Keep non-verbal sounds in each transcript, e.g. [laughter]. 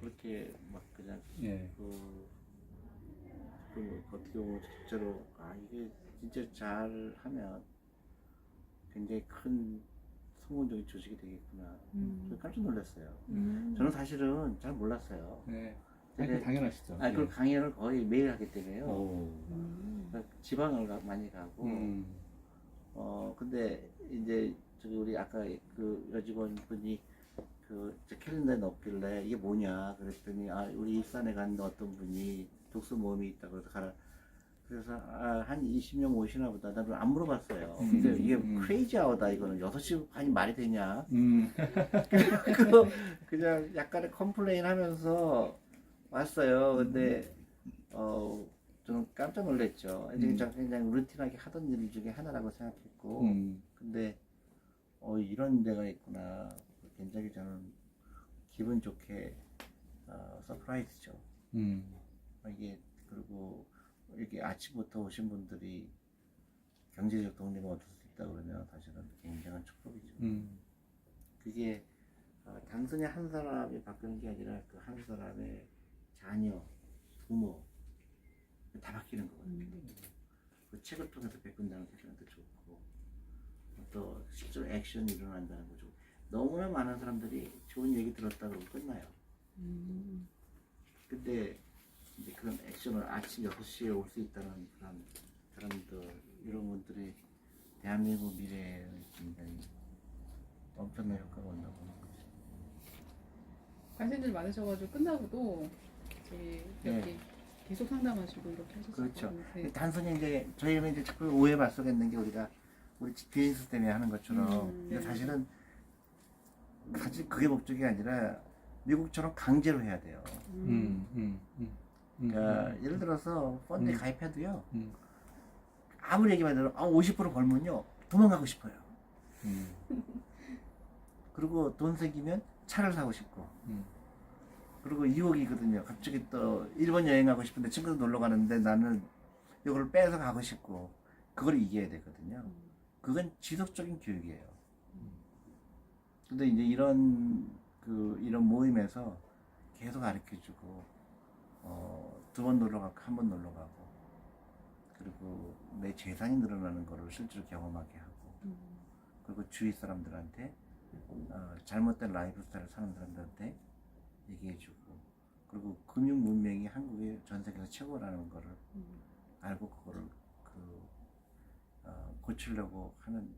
그렇게 막 그냥 예. 그, 그 어떻게 보면 실제로 아 이게 진짜 잘 하면 굉장히 큰 성공적인 조직이 되겠구나. 음. 깜짝 놀랐어요. 음. 저는 사실은 잘 몰랐어요. 네. 아니, 그 근데- 당연하시죠. 아, 그 예. 강연을 거의 매일 하기 때문에요. 오. 음. 그러니까 지방을 가- 많이 가고, 음. 어 근데 이제 저기 우리 아까 그 여직원 분이 그 캘린더에 넣길래 이게 뭐냐 그랬더니 아 우리 일산에 간 어떤 분이 독서 모임이 있다고 해서 가라. 그래서 아, 한 20명 오시나 보다. 나는 안 물어봤어요. 음, 근데 이게 음. 크레이지 아워다 이거는 6시 반이 말이 되냐. 음. 그거 그냥 약간의 컴플레인 하면서 왔어요. 근데 어 저는 깜짝 놀랐죠. 음. 그냥 그냥 루틴하게 하던 일 중에 하나라고 생각했고, 음. 근데 어 이런 데가 있구나. 굉장히 저는 기분 좋게 어, 서프라이즈죠. 음. 이게 그리고 이렇게 아침부터 오신 분들이 경제적 독립을 얻을 수 있다 그러면 사실은 굉장한 축복이죠. 음. 그게 어, 단순히 한 사람이 바뀌는 게 아니라 그 한 사람의 자녀, 부모 다 바뀌는 거거든요. 그 책을 통해서 베푼다는 것도 좋고 또 실제로 액션이 일어난다는 거죠. 너무나 많은 사람들이 좋은 얘기 들었다 그러고 끝나요. 음. 근데 이제 그런 액션을 아침 6시에 올 수 있다는 그런 사람들 이런 분들이 대한민국 미래에 굉장히 엄청난 효과가 온다고 보는 거죠. 관심들 많으셔가지고 끝나고도 저희 이렇게 계속 상담하시고 이렇게 하셨어요. 네. 그렇죠. 네. 단순히 이제 저희는 이제 자꾸 오해받 속겠는 게 우리가 우리 비즈니스 때문에 하는 것처럼 음, 네. 사실은 사실 그게 목적이 아니라 미국처럼 강제로 해야 돼요. 음. 음. 음. 음. 그러니까 예를 들어서 펀드에 음. 가입해도요 음.50% 아무리 얘기만 해도 아, 50% 벌면요 도망가고 싶어요. 음. 그리고 돈 생기면 차를 사고 싶고 음. 그리고 유혹이거든요. 갑자기 또 일본 여행 가고 싶은데 친구들 놀러 가는데 나는 이걸 빼서 가고 싶고 그걸 이겨야 되거든요. 그건 지속적인 교육이에요. 근데 이제 이런 그 이런 모임에서 계속 가르쳐 주고 어, 두 번 놀러 가고 한 번 놀러 가고 그리고 내 재산이 늘어나는 거를 실제로 경험하게 하고 음. 그리고 주위 사람들한테 어, 잘못된 라이프 스타일을 사는 사람들한테 얘기해주고 그리고 금융 문명이 한국이 전 세계에서 최고라는 거를 음. 알고 그거를 그 어, 고치려고 하는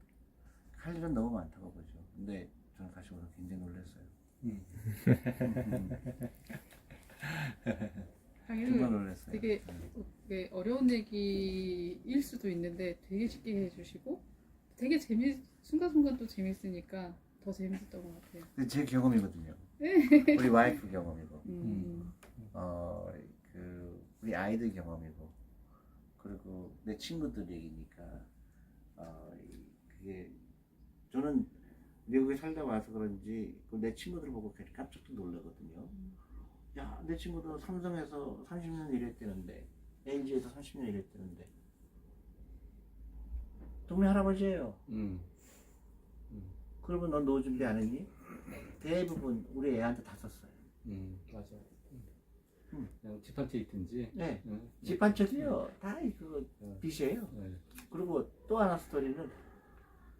할 일은 너무 많다고 보죠. 근데 저는 사실 오늘 굉장히 놀랐어요. 음. 정말 강의를 놀랐어요. 되게 네. 이게 어려운 얘기일 수도 있는데 되게 쉽게 해주시고 되게 재미 순간순간 또 재밌으니까 더 재밌었던 것 같아요. 근데 제 경험이거든요. 우리 와이프 경험이고, 음. 어, 그 우리 아이들 경험이고, 그리고 내 친구들 얘기니까, 어, 이- 그게 저는 미국에 살다 와서 그런지 그내 친구들 보고 깜짝도 놀라거든요. 야, 내 친구도 삼성에서 30년 일했다는데, LG에서 30년 일했다는데, 동네 할아버지예요. 음. 그러면 넌 노후 준비 안 했니? 대부분 우리 애한테 다 썼어요. 음. 맞아. 음. 그냥 집한채 있든지. 네. 음. 집한 채도요, 다 그거 네. 빚이에요. 네. 그리고 또 하나 스토리는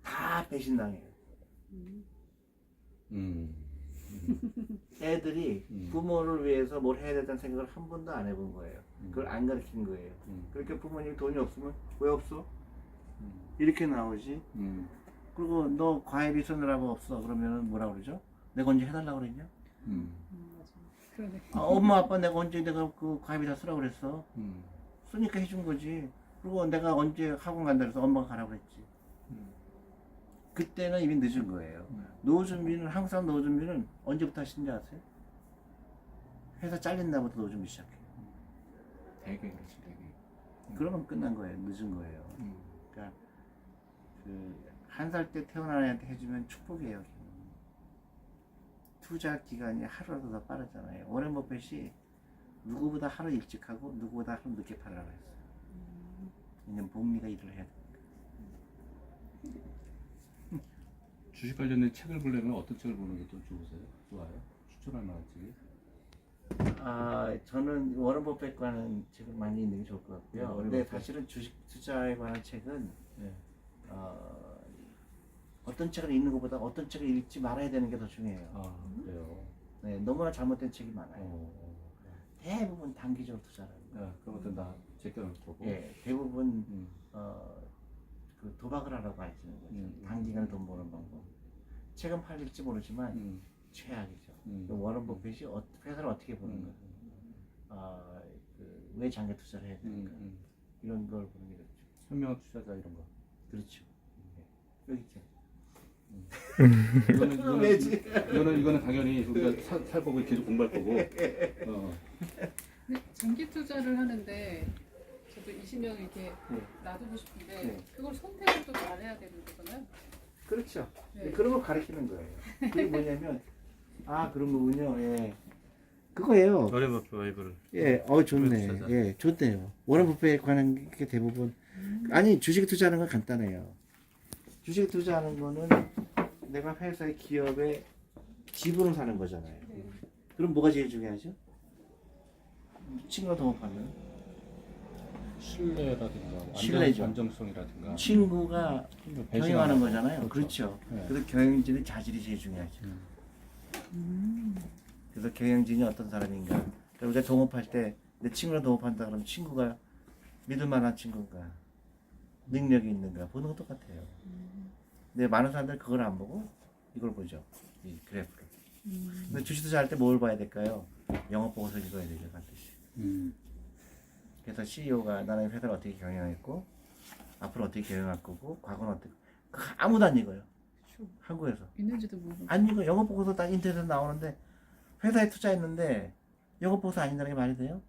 다 배신당해요. 음. 음. 애들이 음. 부모를 위해서 뭘 해야 된다는 생각을 한 번도 안 해본 거예요. 음. 그걸 안 가르친 거예요. 음. 그렇게 부모님 돈이 없으면 왜 없어? 음. 이렇게 나오지. 음. 그리고 너 과외비 쓰느라고 없어. 그러면은 뭐라 그러죠? 내가 언제 해달라고 그랬냐? 음. 음, 맞아. 그러네. 아, 엄마 아빠 내가 언제 내가 그 과외비 다 쓰라고 그랬어. 음. 쓰니까 해준 거지. 그리고 내가 언제 학원 간다 그래서 엄마가 가라고 그랬지. 음. 그때는 이미 늦은 거예요. 음. 노후 준비는 사람 노후 준비는 언제부터 하시는지 아세요? 회사 잘린 날부터 노후 준비 시작해요. 되게 그렇지 되게. 그러면 끝난 거예요. 늦은 거예요. 음. 그러니까 그 한 살 때 태어난 애한테 해주면 축복이에요. 투자 기간이 하루라도 더 빠르잖아요. 워렌 버핏이 누구보다 하루 일찍 하고 누구보다 하루 늦게 팔으라고 했어요. 음. 왜냐면 복리가 일을 해야 돼. 주식 관련된 책을 보려면 어떤 책을 보는 게좀 좋으세요? 좋아요? 추천할 만한 책이? 아 저는 워런 버핏과는 책을 많이 읽는 게 좋을 것 같고요. 네, 워런 근데 버핏. 사실은 주식 투자에 관한 책은 네. 어, 어떤 책을 읽는 것보다 어떤 책을 읽지 말아야 되는 게 더 중요해요. 아 그래요. 네, 너무나 잘못된 책이 많아요. 어. 대부분 단기적으로 투자를. 네, 그런 것들 다 제껴놓을 거고. 예, 대부분 음. 어, 그 도박을 하라고 하시는 거죠. 음. 단기간에 돈 버는 방법. 책은 팔릴지 모르지만 음. 최악이죠. 음. 그 워런 버핏이 어, 회사를 어떻게 보는 음. 가 아, 그, 왜 장기 투자를 해야 음. 되는가 음. 이런 걸 보는 게 좋죠. 현명한 투자자 이런 거. 그렇죠. 예. 여기 있죠. 이거는 [laughs] 이거는 왜지? 이거는 이거는 당연히 우리가 사, 살보고 계속 공부할 거고. 어. 근데 장기 투자를 하는데 저도 20년 이렇게 네. 놔두고 싶은데 네. 그걸 선택을 또 잘해야 되는 거잖아요. 그렇죠. 네. 그런 걸 가르치는 거예요. 그게 뭐냐면 아 그런 거군요. 예. 그거예요. 어레 버핏 웨이브를. 예, 어 좋네. 투자. 예, 좋네요. 워런 버핏에 관한 게 대부분 아니 주식 투자하는 건 간단해요. 주식 투자하는 거는 내가 회사의 기업의 지분을 사는 거잖아요. 네. 그럼 뭐가 제일 중요하죠? 친구가 동업하면 신뢰라든가 안정, 신뢰죠. 안정성이라든가 친구가 배신하는 경영하는 거. 거잖아요. 그렇죠. 네. 그래서 경영진의 자질이 제일 중요하죠. 음. 그래서 경영진이 어떤 사람인가. 그러니까 우리가 동업할 때 내 친구랑 동업한다 그러면 친구가 믿을 만한 친구인가, 능력이 있는가 보는 건 똑같아요. 근데 많은 사람들 그걸 안 보고 이걸 보죠. 이 그래프를. 음. 근데 주식 투자 할 때 뭘 봐야 될까요? 영업 보고서 읽어야 되죠, 반드시. 음. 그래서 CEO가 나는 회사를 어떻게 경영했고 앞으로 어떻게 경영할 거고 과거는 어떻게 그거 아무도 안 읽어요. 그렇죠. 한국에서 있는지도 모르고. 안 읽어. 영업 보고서 다 인터넷에 나오는데 회사에 투자했는데 영업 보고서 안 읽는다는 게 말이 돼요?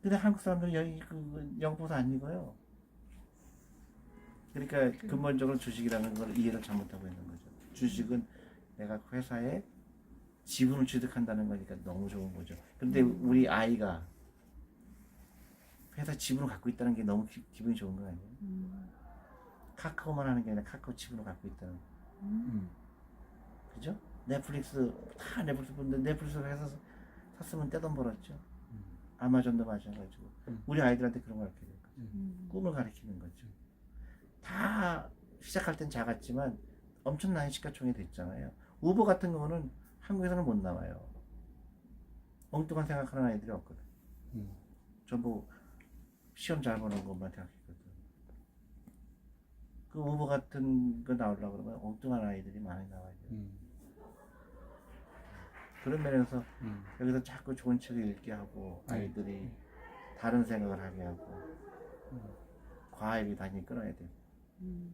근데 한국 사람들은 여기 그 영업 보고서 안 읽어요. 그러니까 근본적으로 주식이라는 걸 이해를 잘못하고 있는 거죠. 주식은 내가 회사에 지분을 취득한다는 거니까 너무 좋은 거죠. 근데 우리 아이가 회사 지분을 갖고 있다는 게 너무 기, 기분이 좋은 거 아니에요? 음. 카카오만 하는 게 아니라 카카오 지분을 갖고 있다는 거. 음. 그죠? 넷플릭스 다 넷플릭스 보는데 넷플릭스 회사 샀으면 떼돈 벌었죠. 아마존도 마찬가지고 음. 우리 아이들한테 그런 걸 가르쳐야 될 거죠. 음. 꿈을 가르치는 거죠. 다 시작할 땐 작았지만 엄청난 시가총이 됐잖아요. 우버 같은 경우는 한국에서는 못 나와요. 엉뚱한 생각하는 아이들이 없거든. 음. 전부 시험 잘 보는 것만 생각했거든. 그 우버 같은 거 나오려고 그러면 엉뚱한 아이들이 많이 나와요. 음. 그런 면에서 음. 여기서 자꾸 좋은 책을 읽게 하고 아이들이 다른 생각을 하게 하고 과학이 다시 끊어야 돼. 음.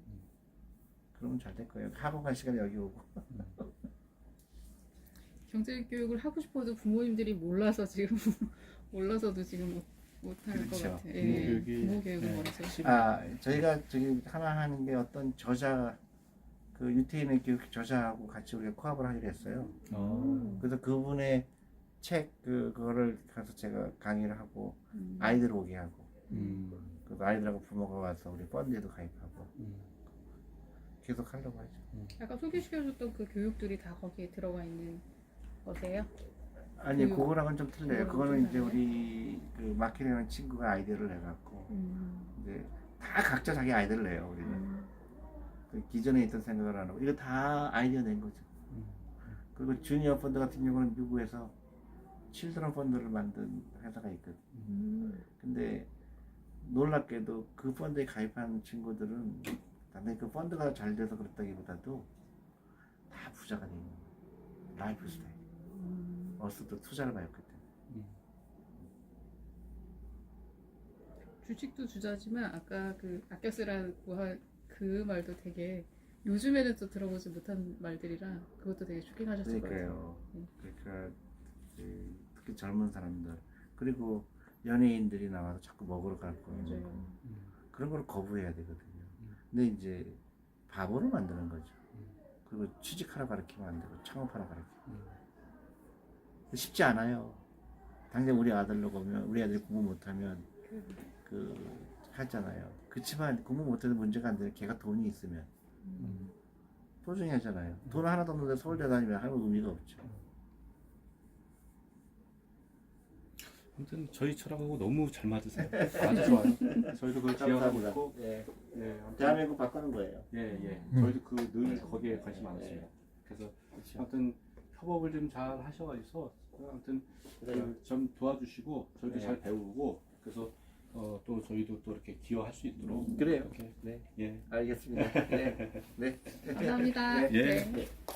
그러면 잘 될 거예요. 학원 갈 시간에 여기 오고. 경제 교육을 하고 싶어도 부모님들이 몰라서 지금 [laughs] 몰라서도 지금 못 못할 것 그렇죠. 같아요. 부모 교육이- 부모 교육은 네. 멀어서. 아 저희가 저기 하나 하는 게 어떤 저자 그 유태인의 교육 저자하고 같이 우리가 코업을 하기로 했어요. 어. 그래서 그분의 책 그 그거를 가서 제가 강의를 하고 음. 아이들 오게 하고 음. 그 아이들하고 부모가 와서 우리 펀드에도 가입하고 음. 계속 하려고 하죠. 아까 소개시켜줬던 그 교육들이 다 거기에 들어가 있는 거세요? 아니 교육. 그거랑은 좀 틀려요. 그거는 좀 이제? 우리 그 마케팅하는 친구가 아이디어를 내갖고 음. 이제 다 각자 자기 아이디어를 내요. 우리는 음. 그 기존에 있던 생각을 안 하고 이거 다 아이디어 낸 거죠. 음. 그리고 주니어 펀드 같은 경우는 미국에서 칠드런 펀드를 만든 회사가 있거든. 음. 근데 놀랍게도 그 펀드에 가입한 친구들은 단순히 그 펀드가 잘 돼서 그렇다기보다도 다 부자가 돼 있는 거예요. 라이프 스타일. 음. 어스도 투자를 많이 했기 때문에. 주식도 주자지만 아까 그 아껴 쓰라고 할그 말도 되게 요즘에는 또 들어보지 못한 말들이라 그것도 되게 쇼킹하셨을. 그러니까요. 음. 그러니까 그 특히 젊은 사람들 그리고 연예인들이 나와서 자꾸 먹으러 갈 거예요. 맞아요. 그런 걸 거부해야 되거든요. 음. 근데 이제 바보를 만드는 거죠. 그리고 취직하라 가르치면 안 되고 창업하라 가르치고 음. 쉽지 않아요. 당장 우리 아들로 보면 우리 아들이 공부 못하면 그 하잖아요. 그렇지만 공부 못해도 문제가 안 되는 걔가 돈이 있으면 음. 소중히 하잖아요. 돈 하나도 없는데 서울대 다니면 아무 의미가 없죠. 아무튼 저희 철학하고 너무 잘 맞으세요. 아주 좋아요. [laughs] 저희도 그걸 기억하고 감사합니다. 있고, 예. 예, 아무튼 대한민국 바꾸는 거예요. 예, 예. 저희도 그 늘 거기에 관심 많았어요. 그래서 그렇죠. 아무튼 협업을 좀 잘 하셔가지고 아무튼. 그 좀 도와주시고 저희도 네. 잘 배우고 그래서 어, 또 저희도 또 이렇게 기여할 수 있도록 그래요. 이렇게 네, 예. 알겠습니다. 네, 네. 감사합니다. 예. 네.